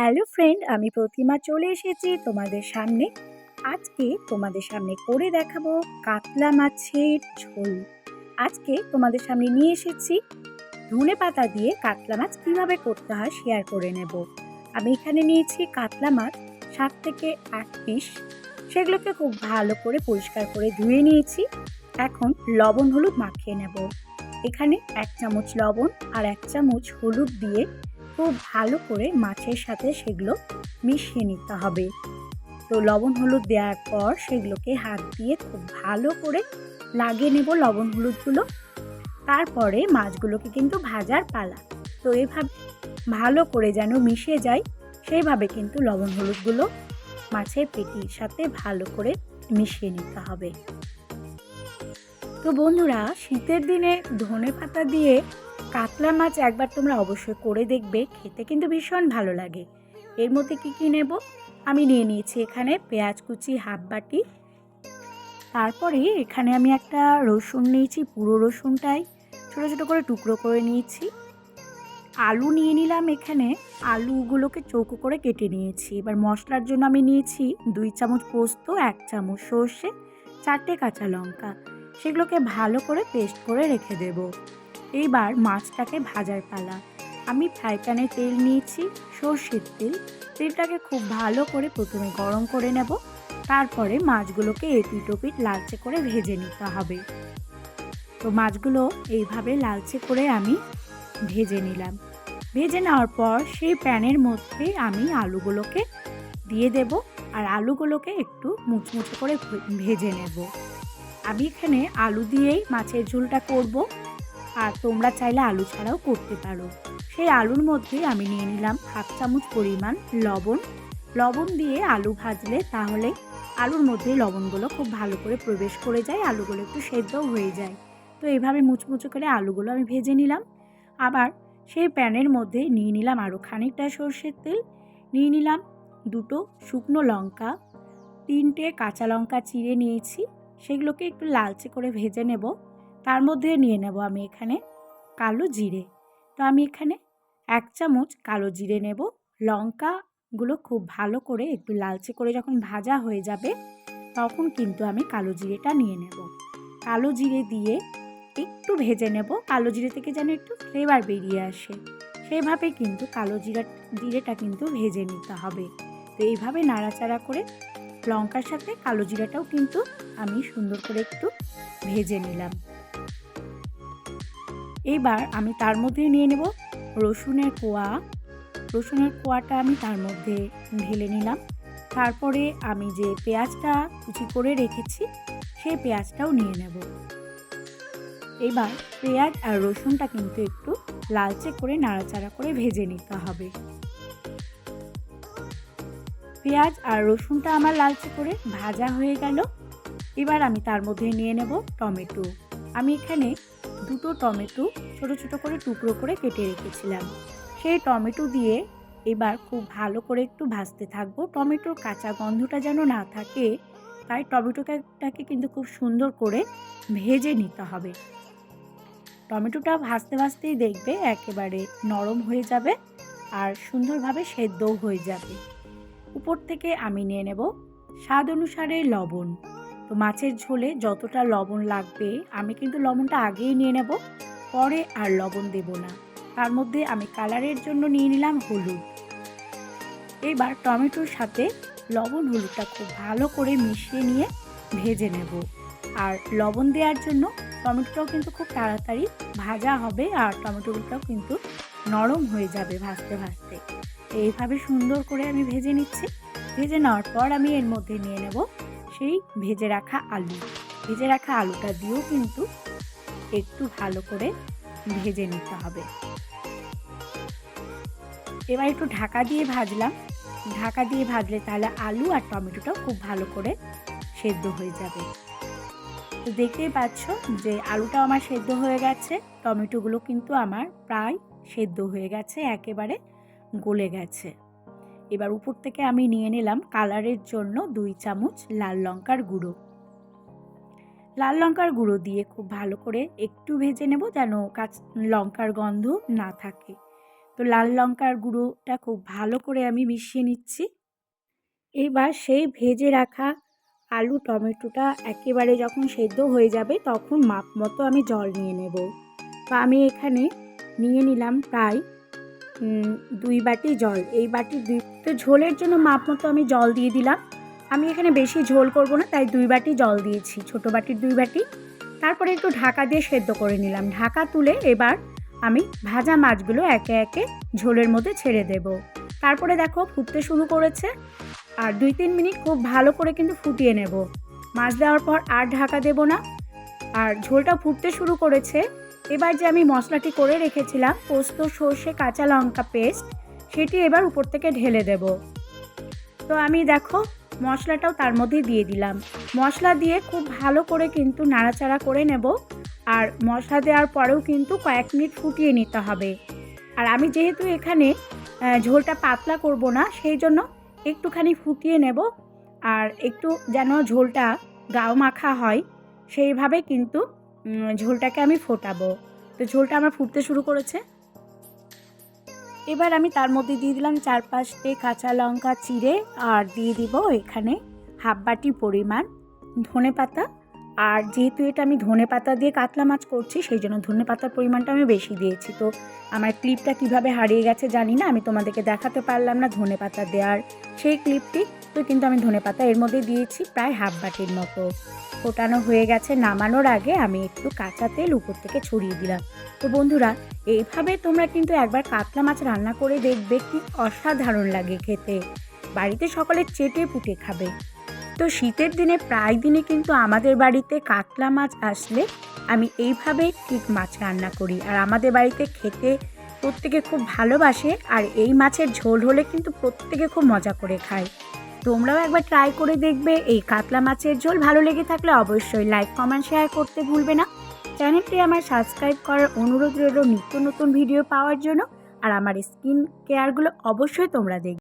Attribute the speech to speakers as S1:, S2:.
S1: Hello friend, আমি প্রতিমা চলে এসেছি তোমাদের সামনে। আজকে তোমাদের সামনে করে দেখাবো কাতলা মাছের ঝোল। আজকে তোমাদের সামনে নিয়ে এসেছি ধনে পাতা দিয়ে কাতলা মাছ কীভাবে করতে হয় শেয়ার করে নেব। আমি এখানে নিয়েছি কাতলা মাছ সাত থেকে আট পিস। সেগুলোকে খুব ভালো করে পরিষ্কার করে ধুয়ে নিয়েছি। এখন লবণ হলুদ মাখিয়ে নেব। এখানে এক চামচ লবণ আর এক চামচ হলুদ দিয়ে খুব ভালো করে মাছের সাথে সেগুলো মিশিয়ে নিতে হবে। তো লবণ হলুদ দেওয়ার পর সেগুলোকে হাত দিয়ে খুব ভালো করে লাগিয়ে নেব লবণ হলুদগুলো। তারপরে মাছগুলোকে কিন্তু ভাজার পালা। তো এভাবে ভালো করে যেন মিশে যায়, সেইভাবে কিন্তু লবণ হলুদগুলো মাছের পেটির সাথে ভালো করে মিশিয়ে নিতে হবে। তো বন্ধুরা, শীতের দিনে ধনে পাতা দিয়ে কাতলা মাছ একবার তোমরা অবশ্যই করে দেখবে, খেতে কিন্তু ভীষণ ভালো লাগে। এর মধ্যে কি কি নেব? আমি নিয়ে নিয়েছি এখানে পেঁয়াজ কুচি, হাফ বাটি। তারপরে এখানে আমি একটা রসুন নিয়েছি, পুরো রসুনটাই। ছোটো ছোটো করে টুকরো করে নিয়েছি। আলু নিয়ে নিলাম এখানে। আলুগুলোকে চৌকো করে কেটে নিয়েছি। এবার মশলার জন্য আমি নিয়েছি দুই চামচ পোস্ত, এক চামচ সর্ষে, চারটে কাঁচা লঙ্কা। সেগুলোকে ভালো করে পেস্ট করে রেখে দেবো। এইবার মাছটাকে ভাজার পালা। আমি ফ্রাই প্যানে তেল নিয়েছি, সর্ষের তেল। তেলটাকে খুব ভালো করে প্রথমে গরম করে নেব। তারপরে মাছগুলোকে এপিট ওপিট লালচে করে ভেজে নিতে হবে। তো মাছগুলো এইভাবে লালচে করে আমি ভেজে নিলাম। ভেজে নেওয়ার পর সেই প্যানের মধ্যে আমি আলুগুলোকে দিয়ে দেব আর আলুগুলোকে একটু মুচমুচে করে ভেজে নেব। আমি এখানে আলু দিয়েই মাছের ঝোলটা করব। আর তোমরা চাইলে আলু ছাড়াও করতে পারো। সেই আলুর মধ্যে আমি নিয়ে নিলাম হাফ চামচ পরিমাণ লবণ। লবণ দিয়ে আলু ভাজলে তাহলে আলুর মধ্যে লবণগুলো খুব ভালো করে প্রবেশ করে যায়, আলুগুলো একটু সেদ্ধও হয়ে যায়। তো এইভাবে মুচমুচো করে আলুগুলো আমি ভেজে নিলাম। আবার সেই প্যানের মধ্যে নিয়ে নিলাম আরও খানিকটা সর্ষের তেল। নিয়ে নিলাম দুটো শুকনো লঙ্কা, তিনটে কাঁচা লঙ্কা চিড়ে নিয়েছি। সেগুলোকে একটু লালচে করে ভেজে নেব। তার মধ্যে নিয়ে নেব আমি এখানে কালো জিরে। তো আমি এখানে এক চামচ কালো জিরে নেব। লঙ্কাগুলো খুব ভালো করে একটু লালচে করে যখন ভাজা হয়ে যাবে, তখন কিন্তু আমি কালো জিরেটা নিয়ে নেব। কালো জিরে দিয়ে একটু ভেজে নেব। কালো জিরে থেকে যেন একটু ফ্লেভার বেরিয়ে আসে। সেভাবে কিন্তু কালো জিরা, জিরেটা কিন্তু ভেজে নিতে হবে। তো এইভাবে নাড়াচাড়া করে লঙ্কার সাথে কালো জিরাটাও কিন্তু আমি সুন্দর করে একটু ভেজে নিলাম। এবার আমি তার মধ্যে নিয়ে নেব রসুনের কোয়া। রসুনের কোয়াটা আমি তার মধ্যে ঢেলে নিলাম। তারপরে আমি যে পেঁয়াজটা কুচি করে রেখেছি, সেই পেঁয়াজটাও নিয়ে নেব। এবার পেঁয়াজ আর রসুনটা কিন্তু একটু লালচে করে নাড়াচাড়া করে ভেজে নিতে হবে। পেঁয়াজ আর রসুনটা আমার লালচে করে ভাজা হয়ে গেল। এবার আমি তার মধ্যে নিয়ে নেব টমেটো। আমি এখানে দুটো টমেটো ছোট ছোট করে টুকরো করে কেটে রেখেছিলাম। সেই টমেটো দিয়ে এবার খুব ভালো করে একটু ভাজতে থাকব। টমেটোর কাঁচা গন্ধটা যেন না থাকে, তাই টমেটোটাকে কিন্তু খুব সুন্দর করে ভেজে নিতে হবে। টমেটোটা ভাজতে ভাজতেই দেখবে একেবারে নরম হয়ে যাবে আর সুন্দরভাবে সেদ্ধও হয়ে যাবে। উপর থেকে আমি নিয়ে নেব স্বাদ অনুসারে লবণ। তো মাছের ঝোলে যতটা লবণ লাগবে, আমি কিন্তু লবণটা আগেই নিয়ে নেব। পরে আর লবণ দেব না। তার মধ্যে আমি কালারের জন্য নিয়ে নিলাম হলুদ। এবার টমেটোর সাথে লবণ হলুদটা খুব ভালো করে মিশিয়ে নিয়ে ভেজে নেব। আর লবণ দেওয়ার জন্য টমেটোটাও কিন্তু খুব তাড়াতাড়ি ভাজা হবে আর টমেটোগুলোটাও কিন্তু নরম হয়ে যাবে ভাজতে ভাজতে। এইভাবে সুন্দর করে আমি ভেজে নিচ্ছি। ভেজে নেওয়ার পর আমি এর মধ্যে নিয়ে নেব সেই ভেজে রাখা আলু। ভেজে রাখা আলুটা দিয়েও কিন্তু একটু ভালো করে ভেজে নিতে হবে। এবার একটু ঢাকা দিয়ে ভাজলাম। ঢাকা দিয়ে ভাজলে তাহলে আলু আর টমেটোটাও খুব ভালো করে সেদ্ধ হয়ে যাবে। তো দেখতেই পাচ্ছ যে আলুটাও আমার সেদ্ধ হয়ে গেছে। টমেটোগুলো কিন্তু আমার প্রায় সেদ্ধ হয়ে গেছে, একেবারে গলে গেছে। এবার উপর থেকে আমি নিয়ে নিলাম কালারের জন্য দুই চামচ লাল লঙ্কার গুঁড়ো। লাল লঙ্কার গুঁড়ো দিয়ে খুব ভালো করে একটু ভেজে নেব যেন কাঁচ, লঙ্কার গন্ধ না থাকে। তো লাল লঙ্কার গুঁড়োটা খুব ভালো করে আমি মিশিয়ে নিচ্ছি। এবার সেই ভেজে রাখা আলু টমেটোটা একেবারে যখন সেদ্ধ হয়ে যাবে তখন মাপ মতো আমি জল নিয়ে নেব। তো আমি এখানে নিয়ে নিলাম প্রায় দুই বাটি জল। এই বাটি দুই তো ঝোলের জন্য মাপ মতো আমি জল দিয়ে দিলাম। আমি এখানে বেশি ঝোল করব না, তাই দুই বাটি জল দিয়েছি, ছোট বাটির দুই বাটি। তারপরে একটু ঢাকা দিয়ে সেদ্ধ করে নিলাম। ঢাকা তুলে এবার আমি ভাজা মাছগুলো একে একে ঝোলের মধ্যে ছেড়ে দেব। তারপরে দেখো ফুটতে শুরু করেছে। আর দুই তিন মিনিট খুব ভালো করে কিন্তু ফুটিয়ে নেব। মাছ দেওয়ার পর আর ঢাকা দেব না। আর ঝোলটা ফুটতে শুরু করেছে। এবার যে আমি মশলাটি করে রেখেছিলাম, পোস্ত, সর্ষে, কাঁচা লঙ্কা পেস্ট, সেটি এবার উপর থেকে ঢেলে দেব। তো আমি দেখো, মশলাটাও তার মধ্যে দিয়ে দিলাম। মশলা দিয়ে খুব ভালো করে কিন্তু নাড়াচাড়া করে নেব। আর মশলা দেওয়ার পরেও কিন্তু কয়েক মিনিট ফুটিয়ে নিতে হবে। আর আমি যেহেতু এখানে ঝোলটা পাতলা করব না, সেই জন্য একটুখানি ফুটিয়ে নেব। আর একটু যেন ঝোলটা গাও মাখা হয়, সেইভাবে কিন্তু ঝোলটাকে আমি ফোটাবো। তো ঝোলটা আমার ফুটতে শুরু করেছে। এবার আমি তার মধ্যে দিয়ে দিলাম চার পাঁচটে কাঁচা লঙ্কা, চিড়ে, আর দিয়ে দিব এখানে হাফ বাটি পরিমাণ ধনে পাতা আর যেহেতু এটা আমি ধনে পাতা দিয়ে কাতলা মাছ করছি, সেই জন্য ধনে পাতার পরিমাণটা আমি বেশি দিয়েছি। তো আমার ক্লিপটা কীভাবে হারিয়ে গেছে জানি না, আমি তোমাদেরকে দেখাতে পারলাম না ধনে পাতা দেওয়ার সেই ক্লিপটি। তো কিন্তু আমি ধনে পাতা এর মধ্যে দিয়েছি প্রায় হাফ বাটির মতো। ফোটানো হয়ে গেছে নামানোর আগে আমি একটু কাঁচা তেল উপর থেকে ছড়িয়ে দিলাম। তো বন্ধুরা এইভাবে তোমরা কিন্তু একবার কাতলা মাছ রান্না করে দেখবে কি অসাধারণ লাগে খেতে। বাড়িতে সকলে চেটে পুটে খাবে। তো শীতের দিনে প্রায় দিনে কিন্তু আমাদের বাড়িতে কাতলা মাছ আসলে আমি এইভাবে ঠিক মাছ রান্না করি। আর আমাদের বাড়িতে খেতে প্রত্যেকে খুব ভালোবাসে আর এই মাছের ঝোল হলে কিন্তু প্রত্যেকে খুব মজা করে খায়। তোমরাও একবার ট্রাই করে দেখবে এই কাতলা মাছের ঝোল ভালো লেগে থাকলে অবশ্যই লাইক কমেন্ট শেয়ার করতে ভুলবে না। চ্যানেলটি আমার সাবস্ক্রাইব করার অনুরোধ রইল নিত্য নতুন ভিডিও পাওয়ার জন্য। আর আমার স্কিন কেয়ারগুলো অবশ্যই তোমরা দেখবে।